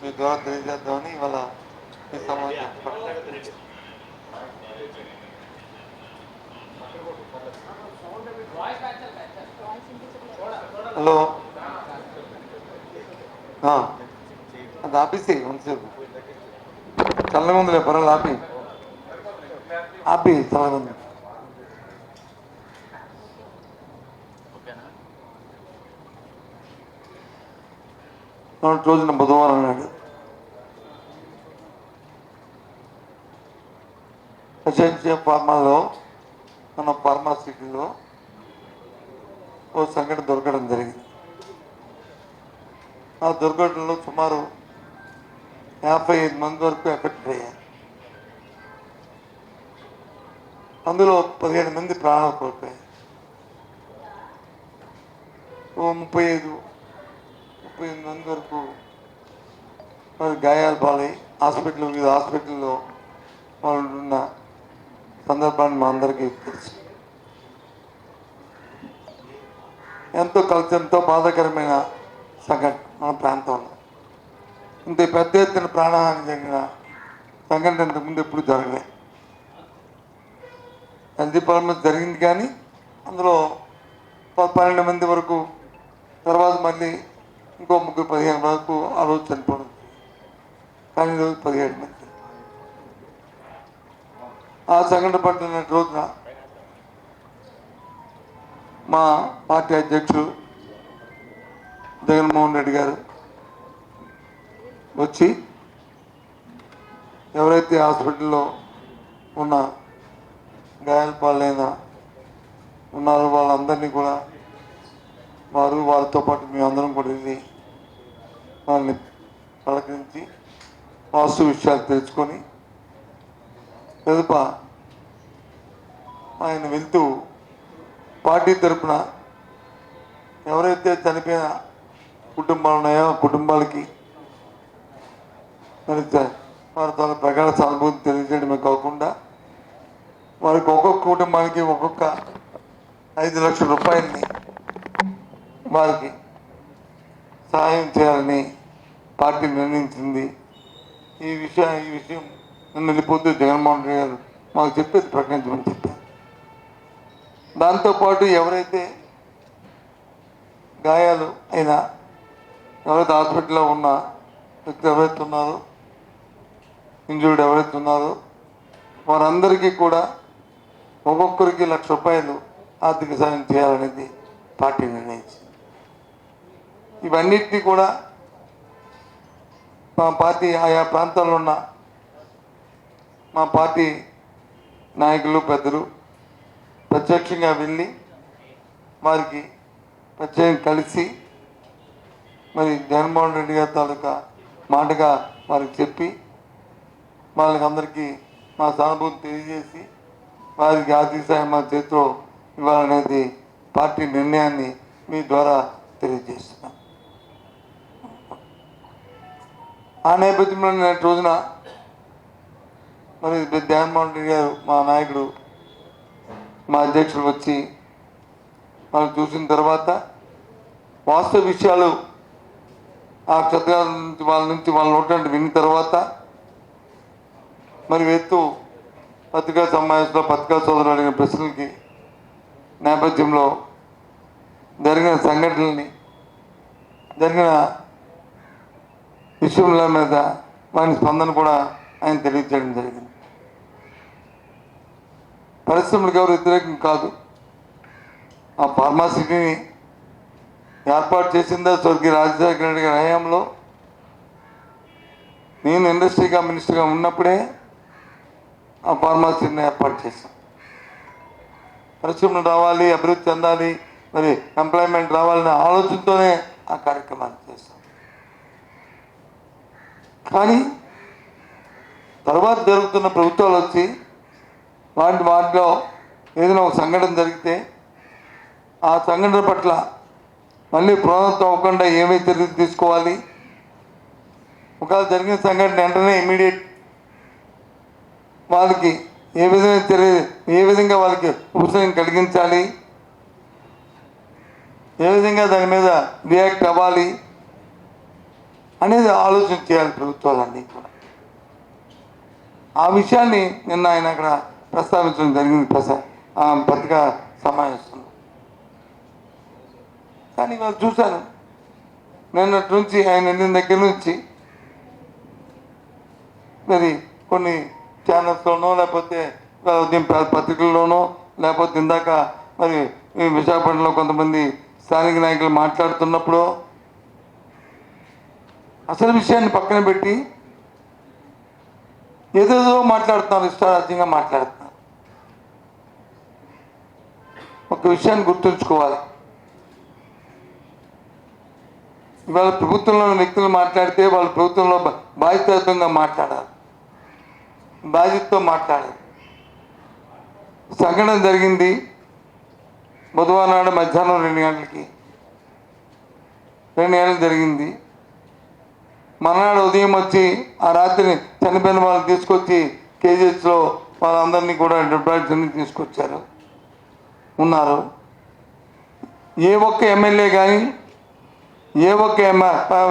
మీ ద్వారా తెలియజేద్దామని ఇవాళ ఈ సమావేశం హలో అది ఆపేసి ఉంచు చల్లగా ఉందిలే పర్వాలేదు ఆపి. ఆపి చల్లగా ఉంది. మొన్నటి రోజున బుధవారం నాడు. ఎస్ఎన్సీ ఫార్మాలో మన ఫార్మాసిటీలో ఓ సంఘటన దొరకడం జరిగింది. ఆ దుర్ఘటనలో సుమారు యాభై ఐదు మంది వరకు ఎఫెక్ట్ అయ్యారు. అందులో పదిహేడు మంది ప్రాణాలు కోల్పోయారు. ఓ ముప్పై ఐదు ముప్పై ఎనిమిది మంది వరకు మరి గాయాలు పాలై హాస్పిటల్ వివిధ హాస్పిటల్లో వాళ్ళు ఉన్న సందర్భాన్ని మా అందరికీ తెలుసు. ఎంతో కలిసి ఎంతో బాధాకరమైన సంఘటన మన ప్రాంతంలో. ఇంత పెద్ద ఎత్తున ప్రాణహాని జరిగిన సంఘటన ఇంతకుముందు ఎప్పుడు జరగలేదు హెల్తీ ప్రాబ్లమ్స్ జరిగింది కానీ అందులో పన్నెండు మంది వరకు తర్వాత మళ్ళీ ఇంకో ముగ్గురు పదిహేను వరకు ఆ రోజు చనిపోవడం. కానీ ఈరోజు పదిహేడు మంది ఆ సంఘటన పడిన రోజున మా పార్టీ అధ్యక్షుడు జగన్మోహన్ రెడ్డి గారు వచ్చి ఎవరైతే హాస్పిటల్లో ఉన్న గాయాల పాలైన ఉన్నారో వాళ్ళందరినీ కూడా వారు వాళ్ళతో పాటు మేము అందరం కూడా వెళ్ళి వాళ్ళని పలకరించి వాస్తు విషయాలు తెలుసుకొని తదుప ఆయన వెళ్తూ పార్టీ తరపున ఎవరైతే చనిపోయిన కుటుంబాలు ఉన్నాయో కుటుంబాలకి మరి వారి తన ప్రగాఢ సానుభూతి తెలియజేయడమే కాకుండా వారికి ఒక్కొక్క కుటుంబానికి ఒక్కొక్క ఐదు లక్షల రూపాయలని వారికి సహాయం చేయాలని పార్టీ నిర్ణయించింది. ఈ విషయం ఈ విషయం నిన్న పొద్దు జగన్మోహన్ రెడ్డి గారు మాకు చెప్పేది ప్రకటించమని చెప్పారు. దాంతోపాటు ఎవరైతే గాయాలు అయినా ఎవరైతే హాస్పిటల్లో ఉన్న వ్యక్తి ఎవరైతే ఉన్నారో ఇంజూర్డ్ ఎవరైతే ఉన్నారో వారందరికీ కూడా ఒక్కొక్కరికి లక్ష రూపాయలు ఆర్థిక సాయం చేయాలనేది పార్టీ నిర్ణయించింది. ఇవన్నిటినీ కూడా మా పార్టీ ఆయా ప్రాంతాల్లో ఉన్న మా పార్టీ నాయకులు పెద్దలు ప్రత్యక్షంగా వెళ్ళి వారికి ప్రత్యేకంగా కలిసి మరి జగన్మోహన్ రెడ్డి గారి తాలూకా మాటగా వారికి చెప్పి వాళ్ళకి అందరికీ మా సానుభూతి తెలియజేసి వారికి ఆర్థిక సాయం మా చేతిలో ఇవ్వాలనేది పార్టీ నిర్ణయాన్ని మీ ద్వారా తెలియజేస్తుంది. ఆ నేపథ్యంలో నేటి రోజున మరి జగన్మోహన్ రెడ్డి గారు మా నాయకుడు మా అధ్యక్షుడు వచ్చి మనం చూసిన తర్వాత వాస్తవ విషయాలు ఆ క్షత్రియాల నుంచి వాళ్ళ నుంచి వాళ్ళ నోటి విన్న తర్వాత మరి ఎత్తు పత్రికా సమావేశంలో పత్రికా సోదరులు అడిగిన ప్రశ్నలకి నేపథ్యంలో జరిగిన సంఘటనల్ని జరిగిన విషయముల మీద వారి స్పందన కూడా ఆయన తెలియజేయడం జరిగింది. పరిశ్రమలకు ఎవరు వ్యతిరేకం కాదు. ఆ ఫార్మాసిటీని ఏర్పాటు చేసిందా స్వర్గీయ రాజశేఖర రెడ్డి గారి హయాంలో? నేను ఇండస్ట్రీగా మినిస్టర్గా ఉన్నప్పుడే ఆ ఫార్మాసిటీని ఏర్పాటు చేశాం పరిశ్రమలు రావాలి అభివృద్ధి చెందాలి మరి ఎంప్లాయ్మెంట్ రావాలనే ఆలోచనతోనే ఆ కార్యక్రమాన్ని చేశాం కానీ తర్వాత జరుగుతున్న ప్రభుత్వాలు వచ్చి వాటి వాటిలో ఏదైనా ఒక సంఘటన జరిగితే ఆ సంఘటన పట్ల మళ్ళీ ప్రోత్సాహం అవ్వకుండా ఏమైతే చర్యలు తీసుకోవాలి? ఒకవేళ జరిగిన సంఘటన వెంటనే ఇమీడియట్ వాళ్ళకి ఏ విధంగా చర్య ఏ విధంగా వాళ్ళకి ఉపశమనం కలిగించాలి? ఏ విధంగా దాని మీద రియాక్ట్ అవ్వాలి? అనేది ఆలోచన చేయాలి ప్రభుత్వాలన్నీ కూడా. ఆ విషయాన్ని నిన్న ఆయన అక్కడ ప్రస్తావించడం జరిగింది ప్రసా పత్రికా సమావేశంలో. కానీ ఇవాళ చూశాను నిన్నటి నుంచి ఆయన నిన్న దగ్గర నుంచి మరి కొన్ని ఛానల్స్లోనో లేకపోతే ఉదయం పత్రికల్లోనో లేకపోతే ఇందాక మరి ఈ విశాఖపట్నంలో కొంతమంది స్థానిక నాయకులు మాట్లాడుతున్నప్పుడు అసలు విషయాన్ని పక్కన పెట్టి ఏదేదో మాట్లాడుతున్నారు ఇష్టారాజ్యంగా మాట్లాడుతున్నారు ఒక విషయాన్ని గుర్తుంచుకోవాలి. ఇవాళ ప్రభుత్వంలో వ్యక్తులు మాట్లాడితే వాళ్ళు ప్రభుత్వంలో బా- బాధ్యతాయుతంగా మాట్లాడాలి. బాధ్యతతో మాట్లాడాలి. సంఘటన జరిగింది బుధవారం నాడు మధ్యాహ్నం రెండు గంటలకి. రెండు గంటలు జరిగింది. మర్నాడు ఉదయం వచ్చి ఆ రాత్రిని చనిపోయిన వాళ్ళని తీసుకొచ్చి కేజీహెచ్లో వాళ్ళందరినీ కూడా డిపాజిట్ తీసుకొచ్చారు. ఉన్నారు. ఏ ఒక్క ఎమ్మెల్యే కానీ ఏ ఒక్క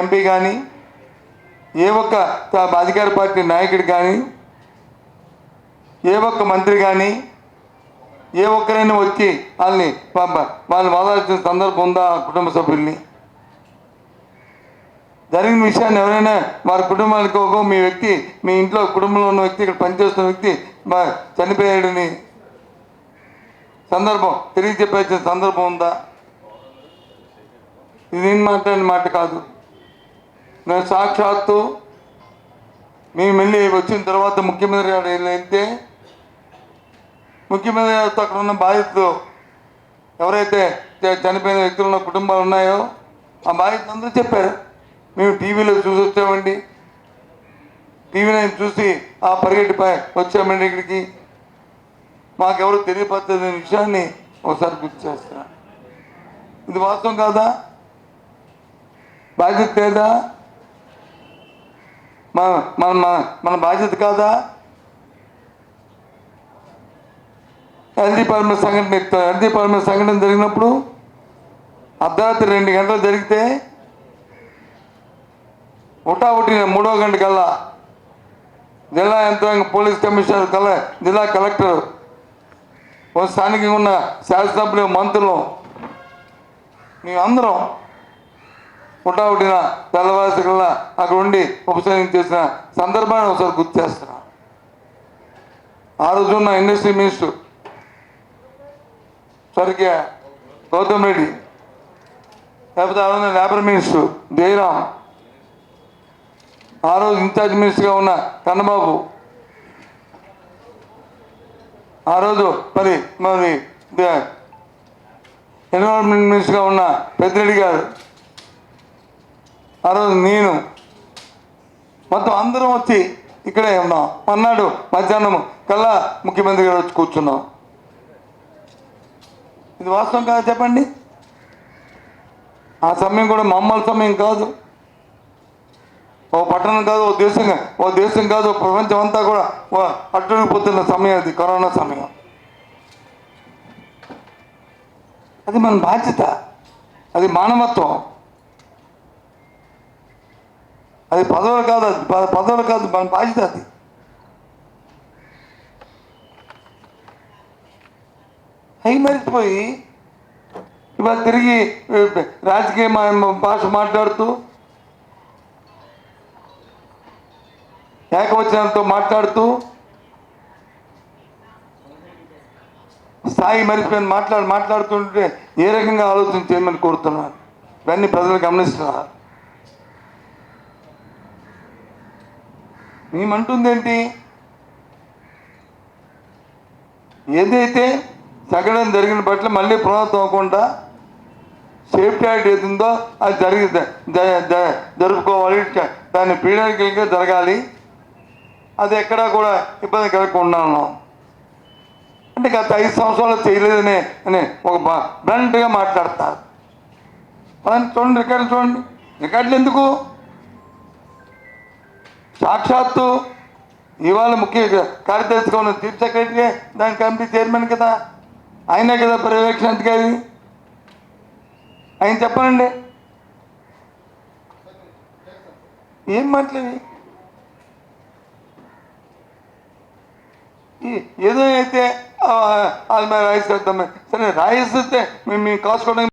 ఎంపీ కానీ ఏ ఒక్క అధికార పార్టీ నాయకుడు కానీ ఏ ఒక్క మంత్రి కానీ ఏ ఒక్కరైనా వచ్చి వాళ్ళని వాళ్ళని వదలాల్సిన సందర్భం ఉందా కుటుంబ సభ్యుల్ని? జరిగిన విషయాన్ని ఎవరైనా వారి కుటుంబానికి ఒక మీ వ్యక్తి మీ ఇంట్లో కుటుంబంలో ఉన్న వ్యక్తి ఇక్కడ పనిచేస్తున్న వ్యక్తి బా- చనిపోయాడని సందర్భం తిరిగి చెప్పేసిన సందర్భం ఉందా? ఇది నేను మాట్లాడిన మాట కాదు. నేను సాక్షాత్తు మేము వెళ్ళి వచ్చిన తర్వాత ముఖ్యమంత్రి గారు వెళ్తే ముఖ్యమంత్రి గారితో అక్కడ ఉన్న బాధితులు ఎవరైతే చనిపోయిన వ్యక్తులు ఉన్న కుటుంబాలు ఉన్నాయో ఆ బాధితులు అందరూ చెప్పారు. మేము టీవీలో చూసి వచ్చామండి టీవీ నైన్ చూసి ఆ పరిగెట్టిపై వచ్చామండి ఇక్కడికి. మాకెవరు తెలియపరచని విషయాన్ని ఒకసారి గుర్తు చేస్తున్నా. ఇది వాస్తవం కాదా? బాధ్యత లేదా? మన మన మన- మన బాధ్యత కాదా? ఎల్జీ పరమ సంఘటన ఎత్తారు ఎల్జీ పరమ సంఘటన జరిగినప్పుడు అర్ధరాత్రి రెండు గంటలు జరిగితే ఉటావుటిన మూడో గంట కల్లా జిల్లా యంత్రాంగ పోలీస్ కమిషనర్ కల్లా జిల్లా కలెక్టర్ ఓ స్థానికంగా ఉన్న శాసనసభ్యులు మంత్రులు మేమందరం పుట్టావుటిన తెల్లవాసి కల్లా అక్కడ ఉండి ఉపశమనం చేసిన సందర్భాన్ని ఒకసారి గుర్తు చేస్తున్నా ఆ రోజు ఉన్న ఇండస్ట్రీ మినిస్టర్ స్వర్గీయ గౌతమ్ రెడ్డి లేకపోతే ఆ లేబర్ మినిస్టర్ జయరాం ఆ రోజు ఇన్ఛార్జ్ మినిస్టర్గా ఉన్న కన్నబాబు. ఆ రోజు మరి మరి ఎన్విరాన్మెంట్ మినిస్టర్గా ఉన్న పెద్దిరెడ్డి గారు. ఆ రోజు నేను మొత్తం అందరం వచ్చి ఇక్కడే ఉన్నాం. అన్నాడు మధ్యాహ్నం కల్లా ముఖ్యమంత్రి గారు వచ్చి కూర్చున్నాం. ఇది వాస్తవం కాదు చెప్పండి? ఆ సమయం కూడా మామూలు సమయం కాదు. ఓ పట్టణం కాదు ఓ దేశం ఓ దేశం కాదు ఓ ప్రపంచం అంతా కూడా ఓ సమయం అది కరోనా సమయం. అది మన బాధ్యత. అది మానవత్వం. అది పదవులు కాదు అది పదవులు కాదు మన బాధ్యత అది. హై మరిచిపోయి ఇవాళ తిరిగి రాజకీయ మా- భాష మాట్లాడుతూ ఏకవచనంతో మాట్లాడుతూ స్థాయి మరిచిపోయిన మాట్లాడి మాట్లాడుతుంటే ఏ రకంగా ఆలోచన చేయమని కోరుతున్నాను ఇవన్నీ ప్రజలు గమనిస్తున్నారు? మేమంటుంది ఏంటి ఏదైతే సగడం జరిగిన పట్ల మళ్ళీ పునరుద్ధం అవ్వకుండా సేఫ్టీ యాక్ట్ ఏది ఉందో అది జరిగి జరుపుకోవాలి. దాన్ని పీడకలుగా జరగాలి. అది ఎక్కడా కూడా ఇబ్బంది కలగకుండా ఉన్నాం అంటే గత ఐదు సంవత్సరాలు చేయలేదని అని ఒక బ్లంట్గా మాట్లాడతారు. అదని చూడండి రికార్డులు చూడండి. రికార్డులు ఎందుకు? సాక్షాత్తు ఇవాళ ముఖ్య కార్యదర్శిగా ఉన్న చీఫ్ సెక్రటరీ దాని కమిటీ చైర్మన్ కదా. ఆయనే కదా పర్యవేక్షణ అధికారి ఆయన చెప్పనండి. ఏం మాట్లాడి ఏదో అయితే అది మేము రాయిస్తాం సరే రాయిస్తే మేము మేము కాసుకోవడానికి